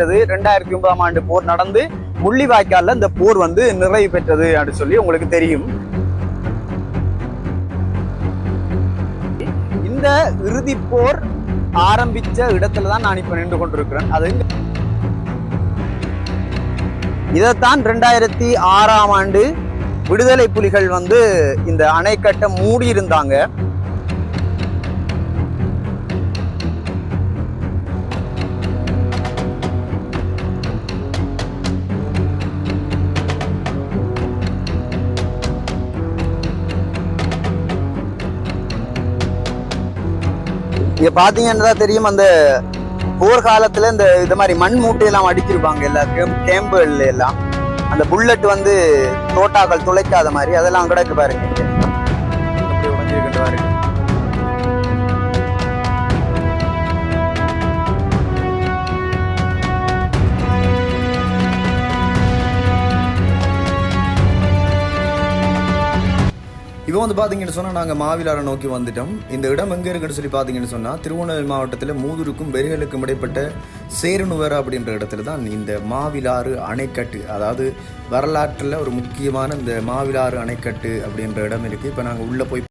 ஏற்பட்டது ரெண்டாயிரத்தி ஒன்பதாம் ஆண்டு போர் நடந்து முள்ளிவாய்க்கால்ல இந்த போர் வந்து நிறைவு பெற்றது அப்படின்னு சொல்லி உங்களுக்கு தெரியும். இந்த இறுதி போர் ஆரம்பிச்ச இடத்துல தான் நான் இப்ப நின்று கொண்டிருக்கிறேன். அது இதைத்தான் ரெண்டாயிரத்தி ஆறாம் ஆண்டு விடுதலை புலிகள் வந்து இந்த அணைக்கட்டை மூடி இருந்தாங்க இங்கே பார்த்தீங்கன்னா தான் தெரியும் அந்த போர்க்காலத்தில் இந்த இது மாதிரி மண் மூட்டையெல்லாம் அடிச்சிருப்பாங்க எல்லாருக்கும். கேம்புகள் எல்லாம். அந்த புல்லட் வந்து தோட்டாக்கள் துளைக்காத மாதிரி அதெல்லாம் கிடக்கு பாருங்க இப்போ வந்து பார்த்தீங்கன்னு சொன்னால் நாங்கள் மாவிலாரை நோக்கி வந்துட்டோம். இந்த இடம் எங்கே இருக்குன்னு சொல்லி பார்த்தீங்கன்னு சொன்னால் திருவண்ணாமலை மாவட்டத்தில் மூதூருக்கும் வெறிகளுக்கும் இடைப்பட்ட சேருணுவர் அப்படின்ற இடத்துல தான் இந்த மாவிலாறு அணைக்கட்டு அதாவது வரலாற்றில் ஒரு முக்கியமான இந்த மாவிலாறு அணைக்கட்டு அப்படின்ற இடம் இருக்குது இப்போ நாங்கள் உள்ளே போய்